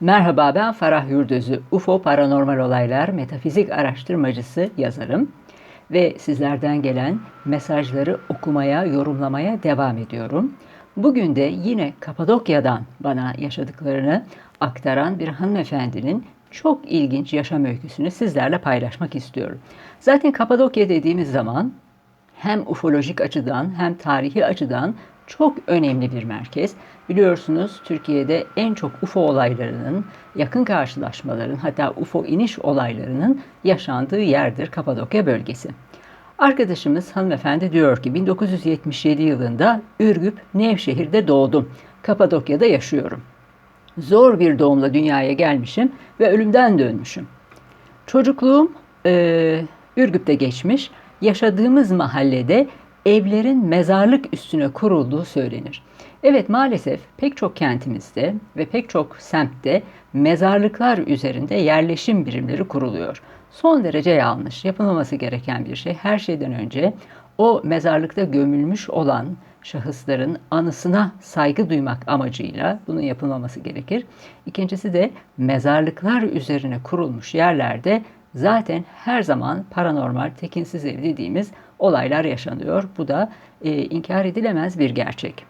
Merhaba ben Farah Yurdözü. UFO Paranormal Olaylar Metafizik Araştırmacısı yazarım. Ve sizlerden gelen mesajları okumaya, yorumlamaya devam ediyorum. Bugün de yine Kapadokya'dan bana yaşadıklarını aktaran bir hanımefendinin çok ilginç yaşam öyküsünü sizlerle paylaşmak istiyorum. Zaten Kapadokya dediğimiz zaman hem ufolojik açıdan hem tarihi açıdan çok önemli bir merkez. Biliyorsunuz Türkiye'de en çok UFO olaylarının, yakın karşılaşmaların hatta UFO iniş olaylarının yaşandığı yerdir Kapadokya bölgesi. Arkadaşımız hanımefendi diyor ki 1977 yılında Ürgüp Nevşehir'de doğdum. Kapadokya'da yaşıyorum. Zor bir doğumla dünyaya gelmişim ve ölümden dönmüşüm. Çocukluğum e, Ürgüp'te geçmiş. Yaşadığımız mahallede evlerin mezarlık üstüne kurulduğu söylenir. Evet maalesef pek çok kentimizde ve pek çok semtte mezarlıklar üzerinde yerleşim birimleri kuruluyor. Son derece yanlış, yapılmaması gereken bir şey. Her şeyden önce o mezarlıkta gömülmüş olan şahısların anısına saygı duymak amacıyla bunun yapılmaması gerekir. İkincisi de mezarlıklar üzerine kurulmuş yerlerde zaten her zaman paranormal, tekinsiz ev dediğimiz olaylar yaşanıyor. Bu da e, inkar edilemez bir gerçek.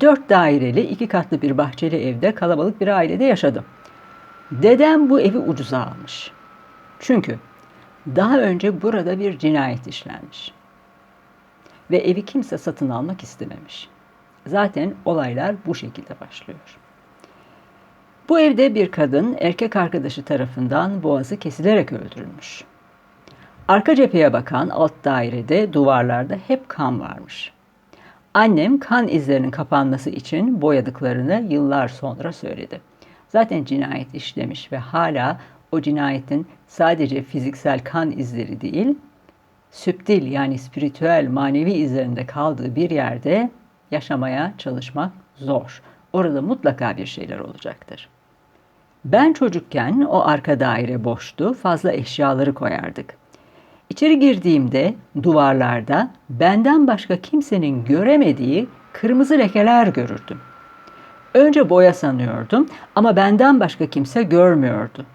Dört daireli, iki katlı bir bahçeli evde kalabalık bir ailede yaşadım. Dedem bu evi ucuza almış. Çünkü daha önce burada bir cinayet işlenmiş. Ve evi kimse satın almak istememiş. Zaten olaylar bu şekilde başlıyor. Bu evde bir kadın erkek arkadaşı tarafından boğazı kesilerek öldürülmüş. Arka cepheye bakan alt dairede duvarlarda hep kan varmış. Annem kan izlerinin kapanması için boyadıklarını yıllar sonra söyledi. Zaten cinayet işlemiş ve hala o cinayetin sadece fiziksel kan izleri değil, süptil yani spiritüel manevi izlerinde kaldığı bir yerde yaşamaya çalışmak zor. Orada mutlaka bir şeyler olacaktır. Ben çocukken o arka daire boştu, fazla eşyaları koyardık. İçeri girdiğimde duvarlarda benden başka kimsenin göremediği kırmızı lekeler görürdüm. Önce boya sanıyordum ama benden başka kimse görmüyordu.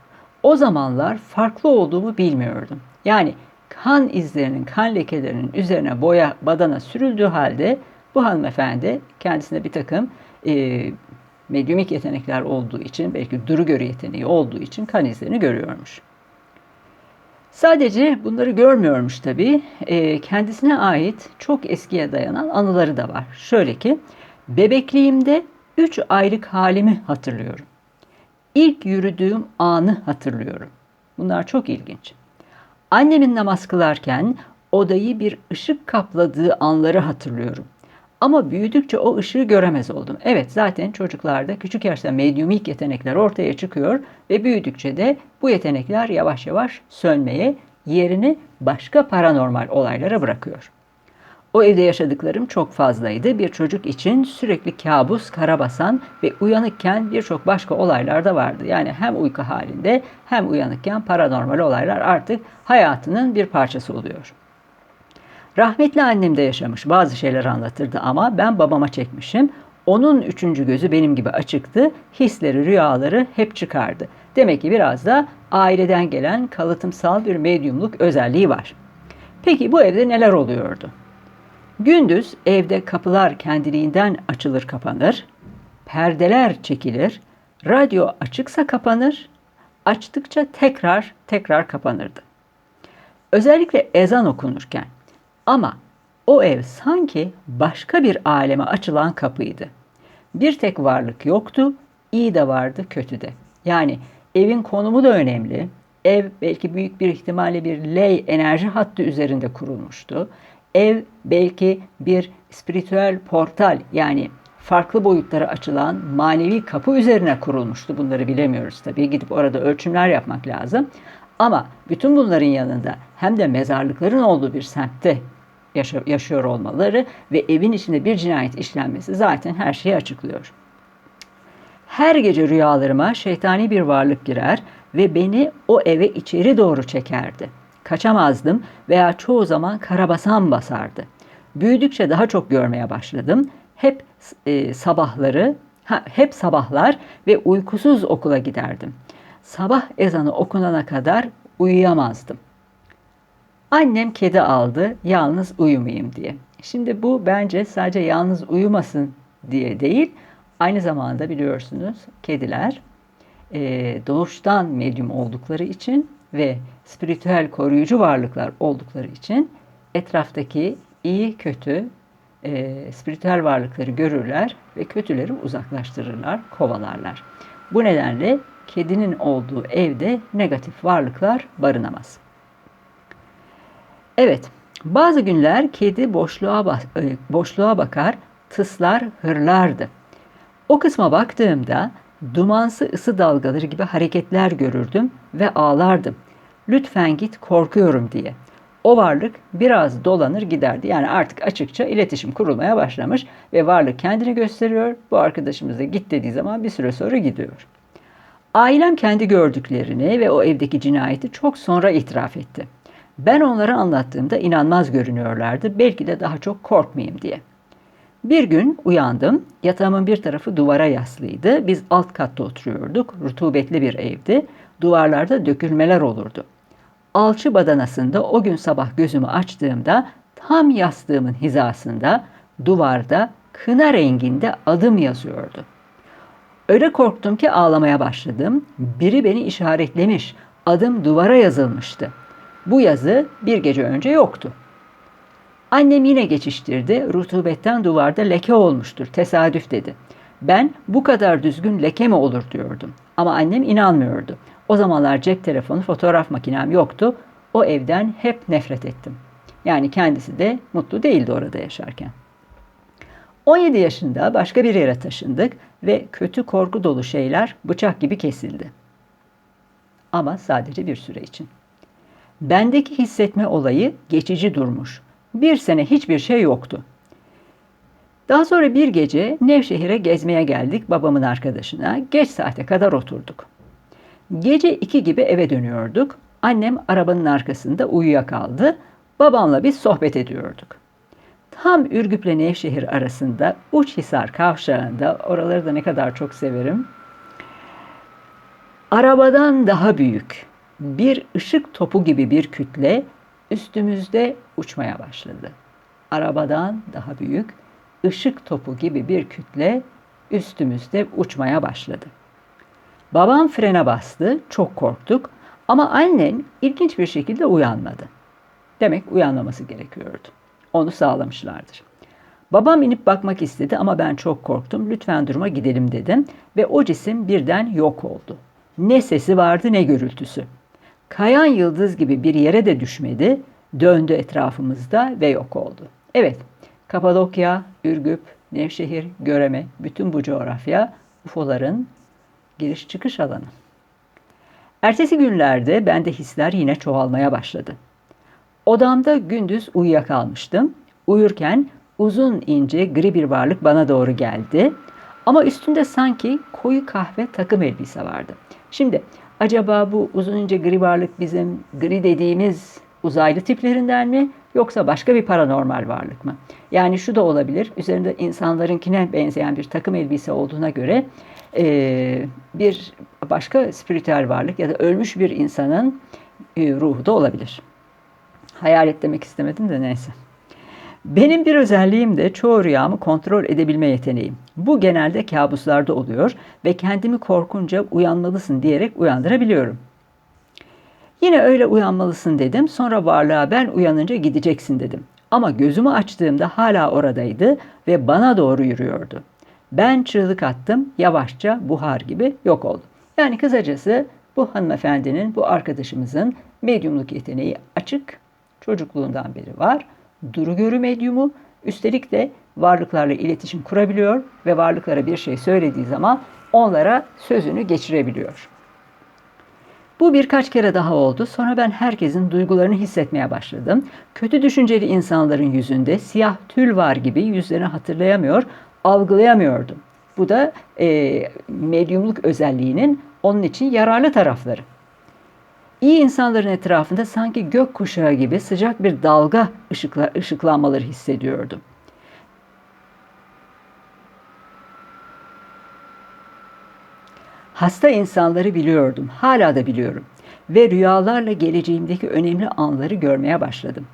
O zamanlar farklı olduğumu bilmiyordum. Yani kan izlerinin, kan lekelerinin üzerine boya badana sürüldüğü halde bu hanımefendi kendisine bir takım e, medyumik yetenekler olduğu için, belki duru görü yeteneği olduğu için kan izlerini görüyormuş. Sadece bunları görmüyormuş tabii. E, kendisine ait çok eskiye dayanan anıları da var. Şöyle ki, bebekliğimde üç aylık halimi hatırlıyorum. İlk yürüdüğüm anı hatırlıyorum. Bunlar çok ilginç. Annemin namaz kılarken odayı bir ışık kapladığı anları hatırlıyorum. Ama büyüdükçe o ışığı göremez oldum. Evet zaten çocuklarda küçük yaşta medyumik yetenekler ortaya çıkıyor ve büyüdükçe de bu yetenekler yavaş yavaş sönmeye, yerini başka paranormal olaylara bırakıyor. O evde yaşadıklarım çok fazlaydı. Bir çocuk için sürekli kabus, karabasan ve uyanıkken birçok başka olaylar da vardı. Yani hem uyku halinde hem uyanıkken paranormal olaylar artık hayatının bir parçası oluyor. Rahmetli annem de yaşamış bazı şeyler anlatırdı ama ben babama çekmişim. Onun üçüncü gözü benim gibi açıktı. Hisleri, rüyaları hep çıkardı. Demek ki biraz da aileden gelen kalıtımsal bir medyumluk özelliği var. Peki bu evde neler oluyordu? Gündüz evde kapılar kendiliğinden açılır kapanır, perdeler çekilir, radyo açıksa kapanır, açtıkça tekrar tekrar kapanırdı. Özellikle ezan okunurken ama o ev sanki başka bir aleme açılan kapıydı. Bir tek varlık yoktu, iyi de vardı, kötü de. Yani evin konumu da önemli. Ev belki büyük bir ihtimalle bir ley enerji hattı üzerinde kurulmuştu. Ev belki bir spiritüel portal yani farklı boyutlara açılan manevi kapı üzerine kurulmuştu. Bunları bilemiyoruz tabii. Gidip orada ölçümler yapmak lazım. Ama bütün bunların yanında hem de mezarlıkların olduğu bir semtte yaşıyor olmaları ve evin içinde bir cinayet işlenmesi zaten her şeyi açıklıyor. Her gece rüyalarıma şeytani bir varlık girer ve beni o eve içeri doğru çekerdi. Kaçamazdım veya çoğu zaman karabasan basardı. Büyüdükçe daha çok görmeye başladım. Hep e, sabahları Ha, hep sabahlar ve uykusuz okula giderdim. Sabah ezanı okunana kadar uyuyamazdım. Annem kedi aldı, yalnız uyumayayım diye. Şimdi bu bence sadece yalnız uyumasın diye değil, aynı zamanda biliyorsunuz kediler e, doğuştan medyum oldukları için ve spiritüel koruyucu varlıklar oldukları için etraftaki iyi kötü e, spiritüel varlıkları görürler ve kötüleri uzaklaştırırlar, kovalarlar. Bu nedenle kedinin olduğu evde negatif varlıklar barınamaz. Evet, bazı günler kedi boşluğa, e, boşluğa bakar, tıslar, hırlardı. O kısma baktığımda dumansı ısı dalgaları gibi hareketler görürdüm ve ağlardım. Lütfen git korkuyorum diye. O varlık biraz dolanır giderdi. Yani artık açıkça iletişim kurulmaya başlamış ve varlık kendini gösteriyor. Bu arkadaşımız da git dediği zaman bir süre sonra gidiyor. Ailem kendi gördüklerini ve o evdeki cinayeti çok sonra itiraf etti. Ben onlara anlattığımda inanmaz görünüyorlardı. Belki de daha çok korkmayayım diye. Bir gün uyandım. Yatağımın bir tarafı duvara yaslıydı. Biz alt katta oturuyorduk. Rutubetli bir evdi. Duvarlarda dökülmeler olurdu. Alçı badanasında o gün sabah gözümü açtığımda tam yastığımın hizasında duvarda kına renginde adım yazıyordu. Öyle korktum ki ağlamaya başladım. Biri beni işaretlemiş. Adım duvara yazılmıştı. Bu yazı bir gece önce yoktu. Annem yine geçiştirdi. Rutubetten duvarda leke olmuştur. Tesadüf dedi. Ben bu kadar düzgün leke mi olur diyordum. Ama annem inanmıyordu. O zamanlar cep telefonu, fotoğraf makinem yoktu. O evden hep nefret ettim. Yani kendisi de mutlu değildi orada yaşarken. 17 yaşında başka bir yere taşındık ve kötü korku dolu şeyler bıçak gibi kesildi. Ama sadece bir süre için. Bendeki hissetme olayı geçici durmuş. Bir sene hiçbir şey yoktu. Daha sonra bir gece Nevşehir'e gezmeye geldik babamın arkadaşına. Geç saate kadar oturduk. Gece iki gibi eve dönüyorduk. Annem arabanın arkasında uyuyakaldı. Babamla biz sohbet ediyorduk. Tam Ürgüp'le Nevşehir arasında Uçhisar kavşağında, oraları da ne kadar çok severim. Arabadan daha büyük bir ışık topu gibi bir kütle üstümüzde uçmaya başladı. Arabadan daha büyük ışık topu gibi bir kütle üstümüzde uçmaya başladı. Babam frene bastı, çok korktuk ama annen ilginç bir şekilde uyanmadı. Demek uyanmaması gerekiyordu. Onu sağlamışlardır. Babam inip bakmak istedi ama ben çok korktum. Lütfen duruma gidelim dedim ve o cisim birden yok oldu. Ne sesi vardı ne gürültüsü. Kayan yıldız gibi bir yere de düşmedi. Döndü etrafımızda ve yok oldu. Evet, Kapadokya, Ürgüp, Nevşehir, Göreme, bütün bu coğrafya UFO'ların giriş çıkış alanı. Ertesi günlerde bende hisler yine çoğalmaya başladı. Odamda gündüz uyuyakalmıştım. Uyurken uzun ince gri bir varlık bana doğru geldi. Ama üstünde sanki koyu kahve takım elbise vardı. Şimdi acaba bu uzun ince gri varlık bizim gri dediğimiz uzaylı tiplerinden mi yoksa başka bir paranormal varlık mı? Yani şu da olabilir. Üzerinde insanlarınkine benzeyen bir takım elbise olduğuna göre e, bir başka spiritüel varlık ya da ölmüş bir insanın e, ruhu da olabilir. Hayalet demek istemedim de neyse. Benim bir özelliğim de çoğu rüyamı kontrol edebilme yeteneğim. Bu genelde kabuslarda oluyor ve kendimi korkunca uyanmalısın diyerek uyandırabiliyorum. Yine öyle uyanmalısın dedim. Sonra varlığa ben uyanınca gideceksin dedim. Ama gözümü açtığımda hala oradaydı ve bana doğru yürüyordu. Ben çığlık attım, yavaşça buhar gibi yok oldu. Yani kısacası bu hanımefendinin, bu arkadaşımızın medyumluk yeteneği açık, çocukluğundan beri var. Duru görü medyumu, üstelik de varlıklarla iletişim kurabiliyor ve varlıklara bir şey söylediği zaman onlara sözünü geçirebiliyor. Bu birkaç kere daha oldu. Sonra ben herkesin duygularını hissetmeye başladım. Kötü düşünceli insanların yüzünde siyah tül var gibi yüzlerini hatırlayamıyor, algılayamıyordum. Bu da e, medyumluk özelliğinin onun için yararlı tarafları. İyi insanların etrafında sanki gök kuşağı gibi sıcak bir dalga ışıkla, ışıklanmaları hissediyordum. Hasta insanları biliyordum, hala da biliyorum ve rüyalarla geleceğimdeki önemli anları görmeye başladım.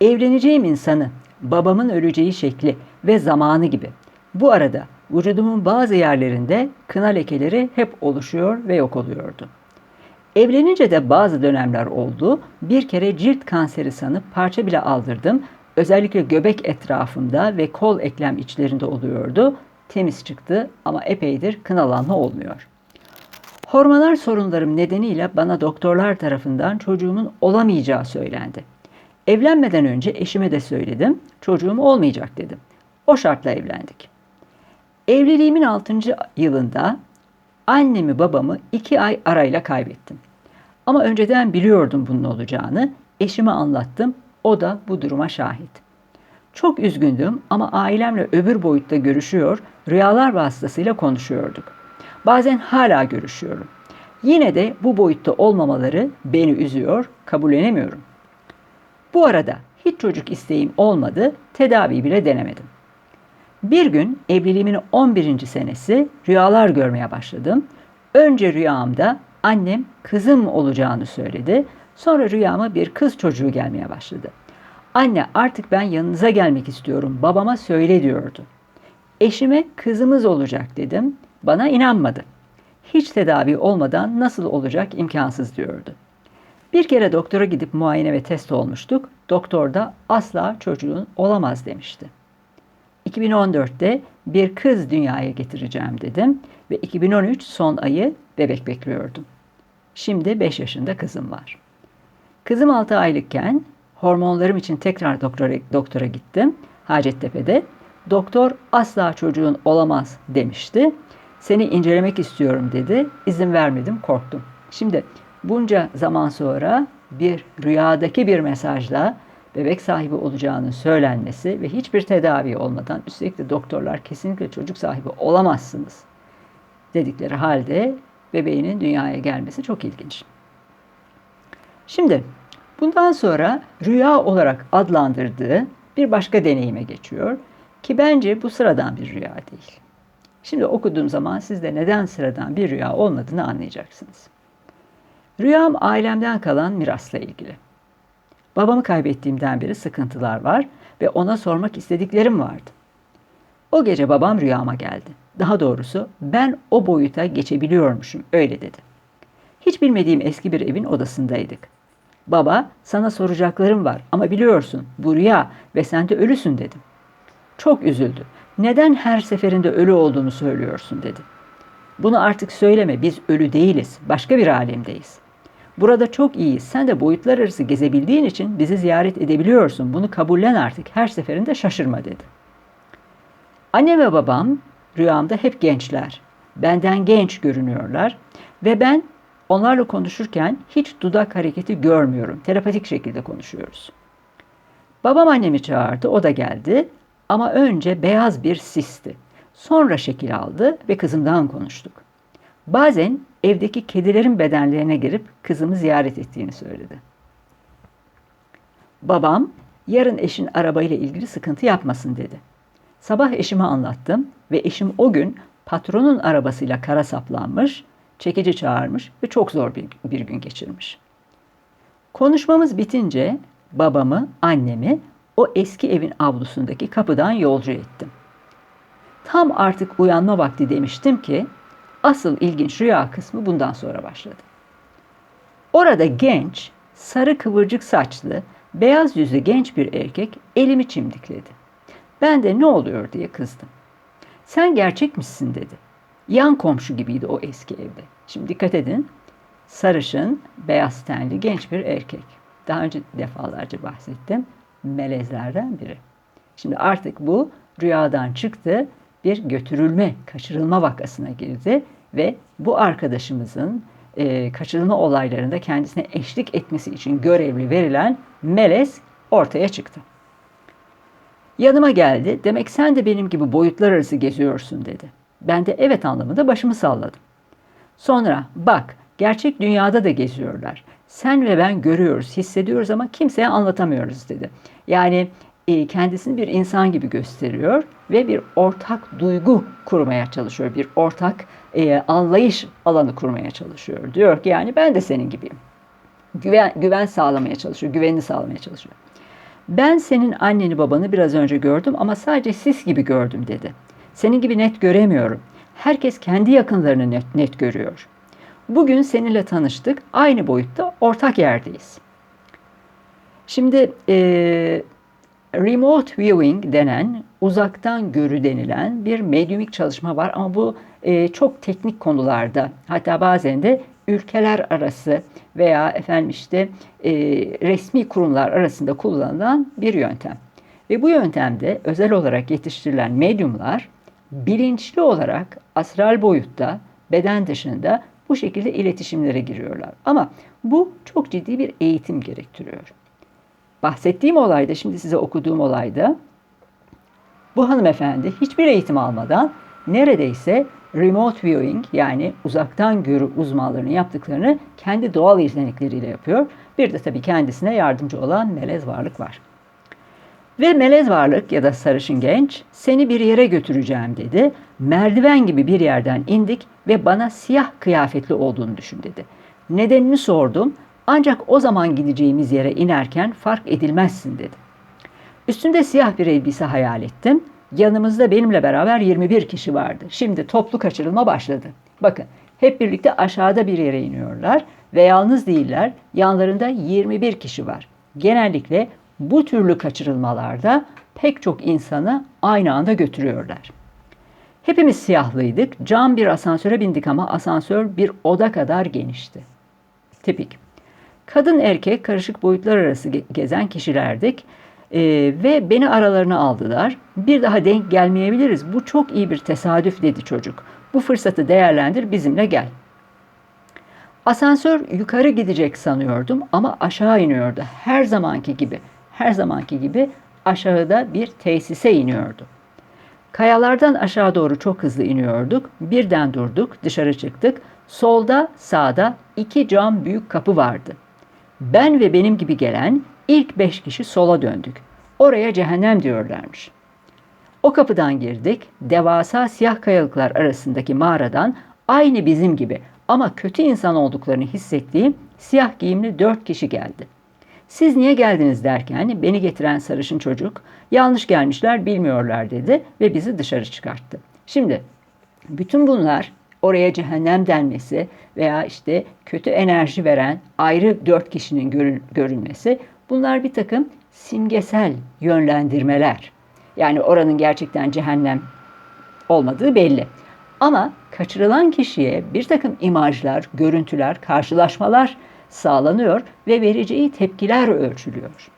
Evleneceğim insanı, babamın öleceği şekli ve zamanı gibi. Bu arada vücudumun bazı yerlerinde kına lekeleri hep oluşuyor ve yok oluyordu. Evlenince de bazı dönemler oldu. Bir kere cilt kanseri sanıp parça bile aldırdım. Özellikle göbek etrafımda ve kol eklem içlerinde oluyordu. Temiz çıktı ama epeydir kınalanma olmuyor. Hormonal sorunlarım nedeniyle bana doktorlar tarafından çocuğumun olamayacağı söylendi. Evlenmeden önce eşime de söyledim. Çocuğum olmayacak dedim. O şartla evlendik. Evliliğimin 6. yılında annemi babamı iki ay arayla kaybettim. Ama önceden biliyordum bunun olacağını. Eşime anlattım. O da bu duruma şahit. Çok üzgündüm ama ailemle öbür boyutta görüşüyor, rüyalar vasıtasıyla konuşuyorduk. Bazen hala görüşüyorum. Yine de bu boyutta olmamaları beni üzüyor, kabullenemiyorum. Bu arada hiç çocuk isteğim olmadı, tedavi bile denemedim. Bir gün evliliğimin 11. senesi rüyalar görmeye başladım. Önce rüyamda annem kızım olacağını söyledi. Sonra rüyama bir kız çocuğu gelmeye başladı. Anne artık ben yanınıza gelmek istiyorum. Babama söyle diyordu. Eşime kızımız olacak dedim. Bana inanmadı. Hiç tedavi olmadan nasıl olacak imkansız diyordu. Bir kere doktora gidip muayene ve test olmuştuk. Doktor da asla çocuğun olamaz demişti. 2014'te bir kız dünyaya getireceğim dedim ve 2013 son ayı bebek bekliyordum. Şimdi 5 yaşında kızım var. Kızım 6 aylıkken hormonlarım için tekrar doktora, doktora gittim Hacettepe'de. Doktor asla çocuğun olamaz demişti. Seni incelemek istiyorum dedi. İzin vermedim, korktum. Şimdi bunca zaman sonra bir rüyadaki bir mesajla bebek sahibi olacağının söylenmesi ve hiçbir tedavi olmadan üstelik de doktorlar kesinlikle çocuk sahibi olamazsınız dedikleri halde bebeğinin dünyaya gelmesi çok ilginç. Şimdi bundan sonra rüya olarak adlandırdığı bir başka deneyime geçiyor ki bence bu sıradan bir rüya değil. Şimdi okuduğum zaman siz de neden sıradan bir rüya olmadığını anlayacaksınız. Rüyam ailemden kalan mirasla ilgili. Babamı kaybettiğimden beri sıkıntılar var ve ona sormak istediklerim vardı. O gece babam rüyama geldi. Daha doğrusu ben o boyuta geçebiliyormuşum öyle dedi. Hiç bilmediğim eski bir evin odasındaydık. Baba sana soracaklarım var ama biliyorsun bu rüya ve sen de ölüsün dedim. Çok üzüldü. Neden her seferinde ölü olduğunu söylüyorsun dedi. Bunu artık söyleme biz ölü değiliz başka bir alemdeyiz. Burada çok iyiyiz. Sen de boyutlar arası gezebildiğin için bizi ziyaret edebiliyorsun. Bunu kabullen artık. Her seferinde şaşırma dedi. Anne ve babam rüyamda hep gençler. Benden genç görünüyorlar ve ben onlarla konuşurken hiç dudak hareketi görmüyorum. Telepatik şekilde konuşuyoruz. Babam annemi çağırdı, o da geldi ama önce beyaz bir sisti. Sonra şekil aldı ve kızımdan konuştuk. Bazen evdeki kedilerin bedenlerine girip kızımı ziyaret ettiğini söyledi. Babam yarın eşin arabayla ilgili sıkıntı yapmasın dedi. Sabah eşime anlattım ve eşim o gün patronun arabasıyla kara saplanmış, çekici çağırmış ve çok zor bir, bir gün geçirmiş. Konuşmamız bitince babamı, annemi o eski evin avlusundaki kapıdan yolcu ettim. Tam artık uyanma vakti demiştim ki Asıl ilginç rüya kısmı bundan sonra başladı. Orada genç, sarı kıvırcık saçlı, beyaz yüzlü genç bir erkek elimi çimdikledi. Ben de ne oluyor diye kızdım. Sen gerçek misin dedi. Yan komşu gibiydi o eski evde. Şimdi dikkat edin. Sarışın, beyaz tenli genç bir erkek. Daha önce defalarca bahsettim. Melezlerden biri. Şimdi artık bu rüyadan çıktı bir götürülme, kaçırılma vakasına girdi ve bu arkadaşımızın e, kaçırılma olaylarında kendisine eşlik etmesi için görevli verilen Melez ortaya çıktı. Yanıma geldi. Demek sen de benim gibi boyutlar arası geziyorsun dedi. Ben de evet anlamında başımı salladım. Sonra bak gerçek dünyada da geziyorlar. Sen ve ben görüyoruz, hissediyoruz ama kimseye anlatamıyoruz dedi. Yani kendisini bir insan gibi gösteriyor ve bir ortak duygu kurmaya çalışıyor. Bir ortak e, anlayış alanı kurmaya çalışıyor. Diyor ki yani ben de senin gibiyim. Güven, güven sağlamaya çalışıyor, güvenini sağlamaya çalışıyor. Ben senin anneni babanı biraz önce gördüm ama sadece sis gibi gördüm dedi. Senin gibi net göremiyorum. Herkes kendi yakınlarını net, net görüyor. Bugün seninle tanıştık. Aynı boyutta ortak yerdeyiz. Şimdi e, remote viewing denen uzaktan görü denilen bir medyumik çalışma var ama bu e, çok teknik konularda hatta bazen de ülkeler arası veya efendim işte e, resmi kurumlar arasında kullanılan bir yöntem. Ve bu yöntemde özel olarak yetiştirilen medyumlar bilinçli olarak astral boyutta beden dışında bu şekilde iletişimlere giriyorlar. Ama bu çok ciddi bir eğitim gerektiriyor. Bahsettiğim olayda, şimdi size okuduğum olayda bu hanımefendi hiçbir eğitim almadan neredeyse remote viewing yani uzaktan görü uzmanlarının yaptıklarını kendi doğal yetenekleriyle yapıyor. Bir de tabii kendisine yardımcı olan melez varlık var. Ve melez varlık ya da sarışın genç seni bir yere götüreceğim dedi. Merdiven gibi bir yerden indik ve bana siyah kıyafetli olduğunu düşün dedi. Nedenini sordum ancak o zaman gideceğimiz yere inerken fark edilmezsin dedi. Üstünde siyah bir elbise hayal ettim. Yanımızda benimle beraber 21 kişi vardı. Şimdi toplu kaçırılma başladı. Bakın hep birlikte aşağıda bir yere iniyorlar ve yalnız değiller. Yanlarında 21 kişi var. Genellikle bu türlü kaçırılmalarda pek çok insanı aynı anda götürüyorlar. Hepimiz siyahlıydık. Cam bir asansöre bindik ama asansör bir oda kadar genişti. Tipik. Kadın erkek karışık boyutlar arası gezen kişilerdik. Ee, ve beni aralarına aldılar. Bir daha denk gelmeyebiliriz. Bu çok iyi bir tesadüf dedi çocuk. Bu fırsatı değerlendir bizimle gel. Asansör yukarı gidecek sanıyordum ama aşağı iniyordu. Her zamanki gibi her zamanki gibi aşağıda bir tesise iniyordu. Kayalardan aşağı doğru çok hızlı iniyorduk. Birden durduk, dışarı çıktık. Solda, sağda iki cam büyük kapı vardı. Ben ve benim gibi gelen ilk beş kişi sola döndük. Oraya cehennem diyorlarmış. O kapıdan girdik. Devasa siyah kayalıklar arasındaki mağaradan aynı bizim gibi ama kötü insan olduklarını hissettiğim siyah giyimli dört kişi geldi.'' Siz niye geldiniz derken beni getiren sarışın çocuk yanlış gelmişler bilmiyorlar dedi ve bizi dışarı çıkarttı. Şimdi bütün bunlar oraya cehennem denmesi veya işte kötü enerji veren ayrı dört kişinin görün, görünmesi bunlar bir takım simgesel yönlendirmeler. Yani oranın gerçekten cehennem olmadığı belli. Ama kaçırılan kişiye bir takım imajlar, görüntüler, karşılaşmalar sağlanıyor ve vereceği tepkiler ölçülüyor.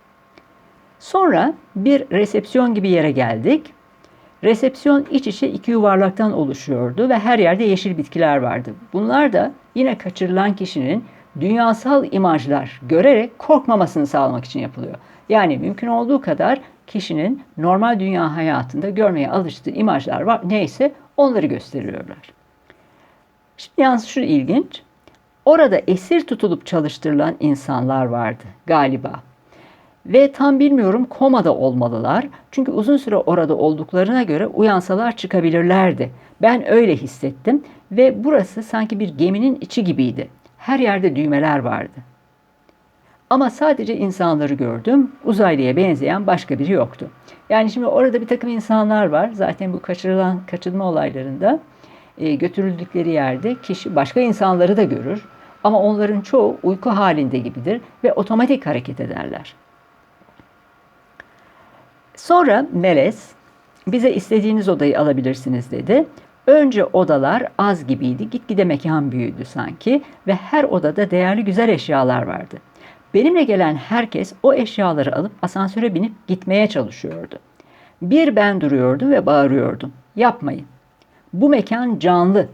Sonra bir resepsiyon gibi yere geldik. Resepsiyon iç içe iki yuvarlaktan oluşuyordu ve her yerde yeşil bitkiler vardı. Bunlar da yine kaçırılan kişinin dünyasal imajlar görerek korkmamasını sağlamak için yapılıyor. Yani mümkün olduğu kadar kişinin normal dünya hayatında görmeye alıştığı imajlar var. Neyse onları gösteriyorlar. Şimdi yalnız şu ilginç. Orada esir tutulup çalıştırılan insanlar vardı galiba. Ve tam bilmiyorum komada olmalılar. Çünkü uzun süre orada olduklarına göre uyansalar çıkabilirlerdi. Ben öyle hissettim ve burası sanki bir geminin içi gibiydi. Her yerde düğmeler vardı. Ama sadece insanları gördüm. Uzaylıya benzeyen başka biri yoktu. Yani şimdi orada bir takım insanlar var. Zaten bu kaçırılan kaçırma olaylarında e, götürüldükleri yerde kişi başka insanları da görür. Ama onların çoğu uyku halinde gibidir ve otomatik hareket ederler. Sonra Melez bize istediğiniz odayı alabilirsiniz dedi. Önce odalar az gibiydi. Gitgide mekan büyüdü sanki ve her odada değerli güzel eşyalar vardı. Benimle gelen herkes o eşyaları alıp asansöre binip gitmeye çalışıyordu. Bir ben duruyordum ve bağırıyordum. Yapmayın. Bu mekan canlı.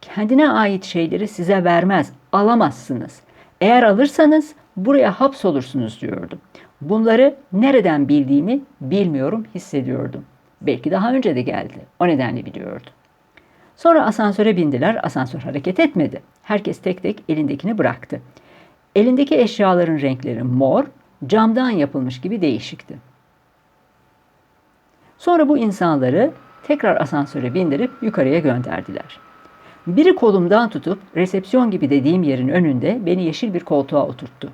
Kendine ait şeyleri size vermez alamazsınız. Eğer alırsanız buraya hapsolursunuz diyordum. Bunları nereden bildiğimi bilmiyorum, hissediyordum. Belki daha önce de geldi. O nedenle biliyordum. Sonra asansöre bindiler. Asansör hareket etmedi. Herkes tek tek elindekini bıraktı. Elindeki eşyaların renkleri mor, camdan yapılmış gibi değişikti. Sonra bu insanları tekrar asansöre bindirip yukarıya gönderdiler. Biri kolumdan tutup resepsiyon gibi dediğim yerin önünde beni yeşil bir koltuğa oturttu.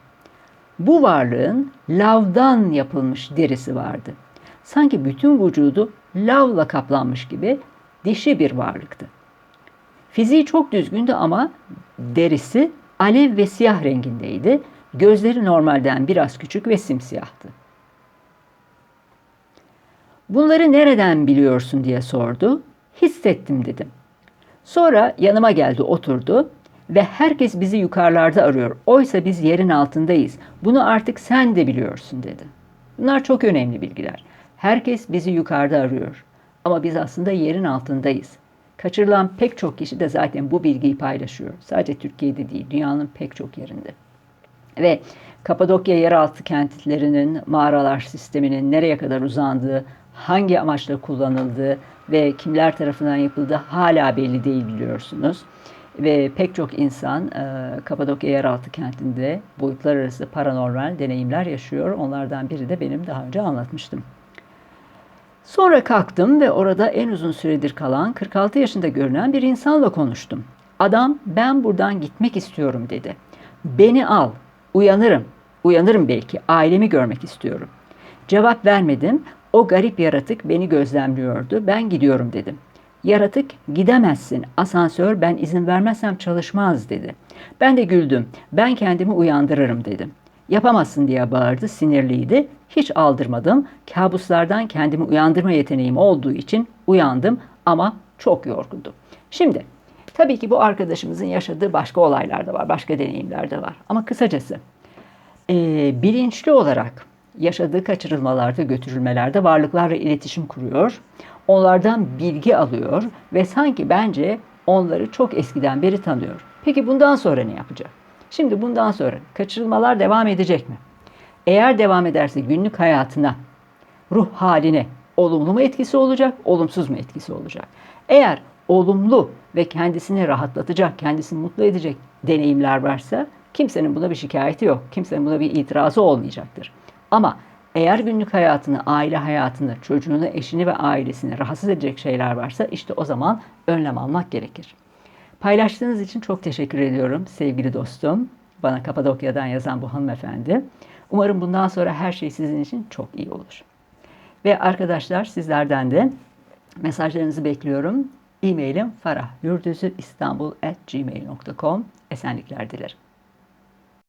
Bu varlığın lavdan yapılmış derisi vardı. Sanki bütün vücudu lavla kaplanmış gibi dişi bir varlıktı. Fiziği çok düzgündü ama derisi alev ve siyah rengindeydi. Gözleri normalden biraz küçük ve simsiyahtı. Bunları nereden biliyorsun diye sordu. Hissettim dedim. Sonra yanıma geldi oturdu ve herkes bizi yukarılarda arıyor. Oysa biz yerin altındayız. Bunu artık sen de biliyorsun dedi. Bunlar çok önemli bilgiler. Herkes bizi yukarıda arıyor. Ama biz aslında yerin altındayız. Kaçırılan pek çok kişi de zaten bu bilgiyi paylaşıyor. Sadece Türkiye'de değil, dünyanın pek çok yerinde. Ve Kapadokya yeraltı kentlerinin mağaralar sisteminin nereye kadar uzandığı, hangi amaçla kullanıldığı ve kimler tarafından yapıldığı hala belli değil biliyorsunuz. Ve pek çok insan e, Kapadokya yeraltı kentinde boyutlar arası paranormal deneyimler yaşıyor. Onlardan biri de benim daha önce anlatmıştım. Sonra kalktım ve orada en uzun süredir kalan 46 yaşında görünen bir insanla konuştum. Adam ben buradan gitmek istiyorum dedi. Beni al, uyanırım, uyanırım belki, ailemi görmek istiyorum. Cevap vermedim. O garip yaratık beni gözlemliyordu. Ben gidiyorum dedim. Yaratık gidemezsin. Asansör ben izin vermezsem çalışmaz dedi. Ben de güldüm. Ben kendimi uyandırırım dedim. Yapamazsın diye bağırdı. Sinirliydi. Hiç aldırmadım. Kabuslardan kendimi uyandırma yeteneğim olduğu için uyandım ama çok yorgundum. Şimdi tabii ki bu arkadaşımızın yaşadığı başka olaylar da var. Başka deneyimler de var. Ama kısacası e, bilinçli olarak yaşadığı kaçırılmalarda, götürülmelerde varlıklarla iletişim kuruyor. Onlardan bilgi alıyor ve sanki bence onları çok eskiden beri tanıyor. Peki bundan sonra ne yapacak? Şimdi bundan sonra kaçırılmalar devam edecek mi? Eğer devam ederse günlük hayatına, ruh haline olumlu mu etkisi olacak, olumsuz mu etkisi olacak? Eğer olumlu ve kendisini rahatlatacak, kendisini mutlu edecek deneyimler varsa kimsenin buna bir şikayeti yok. Kimsenin buna bir itirazı olmayacaktır. Ama eğer günlük hayatını, aile hayatını, çocuğunu, eşini ve ailesini rahatsız edecek şeyler varsa işte o zaman önlem almak gerekir. Paylaştığınız için çok teşekkür ediyorum sevgili dostum. Bana Kapadokya'dan yazan bu hanımefendi. Umarım bundan sonra her şey sizin için çok iyi olur. Ve arkadaşlar sizlerden de mesajlarınızı bekliyorum. E-mailim gmail.com. Esenlikler dilerim.